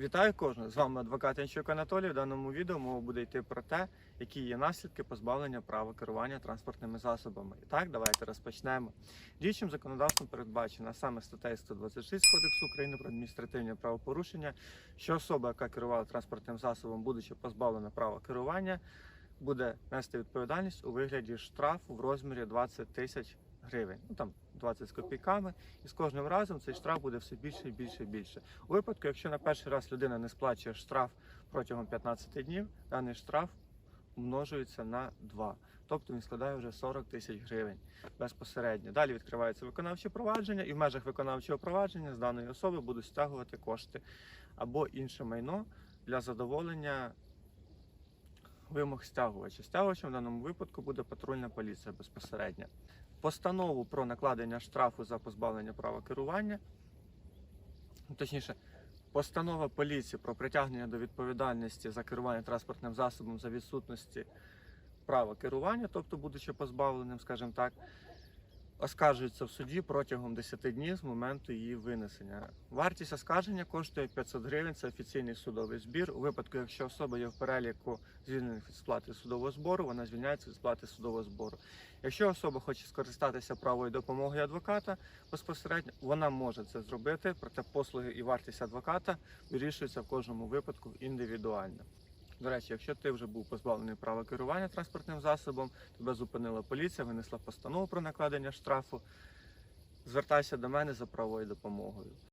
Вітаю кожного! З вами адвокат Янчук Анатолій. В даному відео мова буде йти про те, які є наслідки позбавлення права керування транспортними засобами. І так, давайте розпочнемо. Діючим законодавством передбачено саме статтею 126 Кодексу України про адміністративні правопорушення, що особа, яка керувала транспортним засобом, будучи позбавлена права керування, буде нести відповідальність у вигляді штрафу в розмірі 20 тисяч гривень. Ну там 20 з копійками, і з кожним разом цей штраф буде все більше і більше і більше. У випадку, якщо на перший раз людина не сплачує штраф протягом 15 днів, даний штраф умножується на 2. Тобто він складає вже 40 тисяч гривень безпосередньо. Далі відкривається виконавче провадження, і в межах виконавчого провадження з даної особи будуть стягувати кошти або інше майно для задоволення вимог стягувача. Стягувачем в даному випадку буде патрульна поліція безпосередньо. Постанову про накладення штрафу за позбавлення права керування, точніше, постанова поліції про притягнення до відповідальності за керування транспортним засобом за відсутності права керування, тобто будучи позбавленим, скажімо так, оскаржується в суді протягом 10 днів з моменту її винесення. Вартість оскарження коштує 500 гривень. Це офіційний судовий збір. У випадку, якщо особа є в переліку звільнених від сплати судового збору, вона звільняється від сплати судового збору. Якщо особа хоче скористатися правою допомогою адвоката безпосередньо, вона може це зробити, проте послуги і вартість адвоката вирішується в кожному випадку індивідуально. До речі, якщо ти вже був позбавлений права керування транспортним засобом, тебе зупинила поліція, винесла постанову про накладення штрафу. Звертайся до мене за правою допомогою.